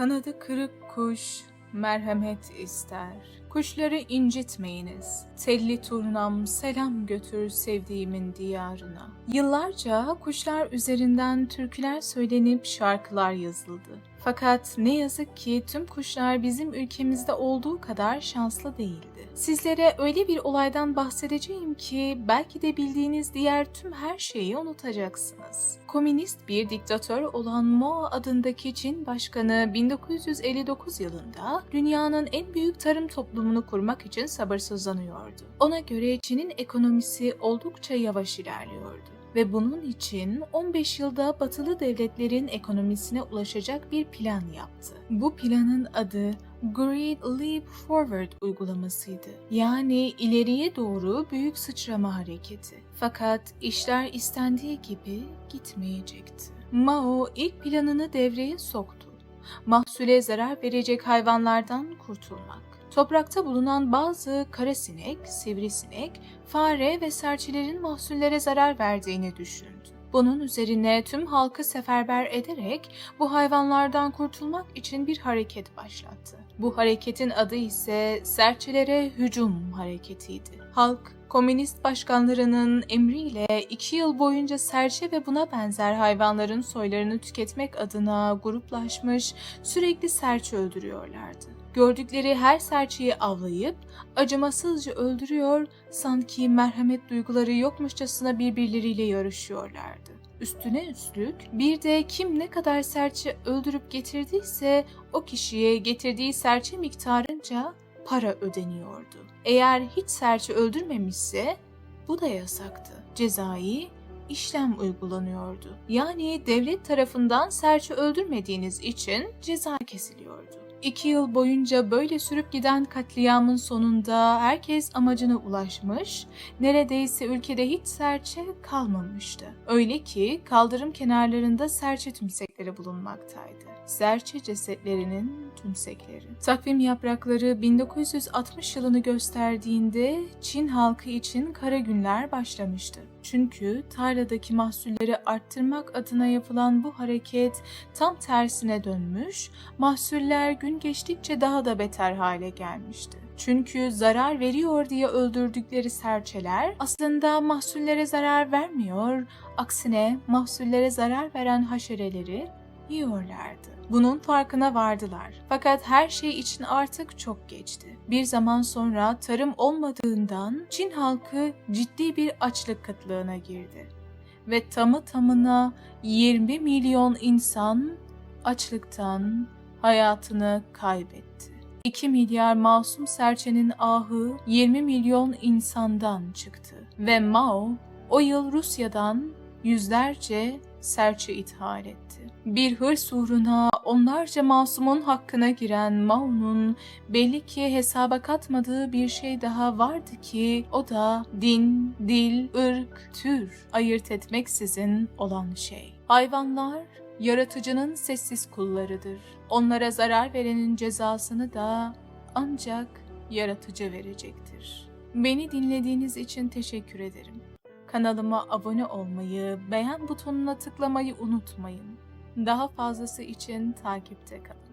Kanadı kırık kuş merhamet ister. Kuşları incitmeyiniz. Telli turnam selam götür sevdiğimin diyarına. Yıllarca kuşlar üzerinden türküler söylenip şarkılar yazıldı. Fakat ne yazık ki tüm kuşlar bizim ülkemizde olduğu kadar şanslı değildi. Sizlere öyle bir olaydan bahsedeceğim ki belki de bildiğiniz diğer tüm her şeyi unutacaksınız. Komünist bir diktatör olan Mao adındaki Çin başkanı 1959 yılında dünyanın en büyük tarım toplumunu kurmak için sabırsızlanıyordu. Ona göre Çin'in ekonomisi oldukça yavaş ilerliyordu ve bunun için 15 yılda batılı devletlerin ekonomisine ulaşacak bir plan yaptı. Bu planın adı Great Leap Forward uygulamasıydı. Yani ileriye doğru büyük sıçrama hareketi. Fakat işler istendiği gibi gitmeyecekti. Mao ilk planını devreye soktu. Mahsule zarar verecek hayvanlardan kurtulmak. Toprakta bulunan bazı karasinek, sivrisinek, fare ve serçelerin mahsullere zarar verdiğini düşündü. Bunun üzerine tüm halkı seferber ederek bu hayvanlardan kurtulmak için bir hareket başlattı. Bu hareketin adı ise serçelere hücum hareketiydi. Halk komünist başkanlarının emriyle iki yıl boyunca serçe ve buna benzer hayvanların soylarını tüketmek adına gruplaşmış sürekli serçe öldürüyorlardı. Gördükleri her serçeyi avlayıp acımasızca öldürüyor, sanki merhamet duyguları yokmuşçasına birbirleriyle yarışıyorlardı. Üstüne üstlük bir de kim ne kadar serçe öldürüp getirdiyse o kişiye getirdiği serçe miktarınca para ödeniyordu. Eğer hiç serçe öldürmemişse bu da yasaktı. Cezai işlem uygulanıyordu. Yani devlet tarafından serçe öldürmediğiniz için ceza kesiliyordu. İki yıl boyunca böyle sürüp giden katliamın sonunda herkes amacına ulaşmış, neredeyse ülkede hiç serçe kalmamıştı. Öyle ki kaldırım kenarlarında serçe tümsekleri bulunmaktaydı. Serçe cesetlerinin tümsekleri. Takvim yaprakları 1960 yılını gösterdiğinde Çin halkı için kara günler başlamıştı. Çünkü tarladaki mahsulleri arttırmak adına yapılan bu hareket tam tersine dönmüş, mahsuller gün geçtikçe daha da beter hale gelmişti. Çünkü zarar veriyor diye öldürdükleri serçeler aslında mahsullere zarar vermiyor, aksine mahsullere zarar veren haşereleri yiyorlardı. Bunun farkına vardılar. Fakat her şey için artık çok geçti. Bir zaman sonra tarım olmadığından Çin halkı ciddi bir açlık kıtlığına girdi. Ve tamı tamına 20 milyon insan açlıktan hayatını kaybetti. 2 milyar masum serçenin ahı 20 milyon insandan çıktı. Ve Mao o yıl Rusya'dan yüzlerce serçe ithal etti. Bir hırs uğruna onlarca masumun hakkına giren Mao'nun belli ki hesaba katmadığı bir şey daha vardı ki o da din, dil, ırk, tür ayırt etmeksizin olan şey. Hayvanlar yaratıcının sessiz kullarıdır. Onlara zarar verenin cezasını da ancak yaratıcı verecektir. Beni dinlediğiniz için teşekkür ederim. Kanalıma abone olmayı, beğen butonuna tıklamayı unutmayın. Daha fazlası için takipte kalın.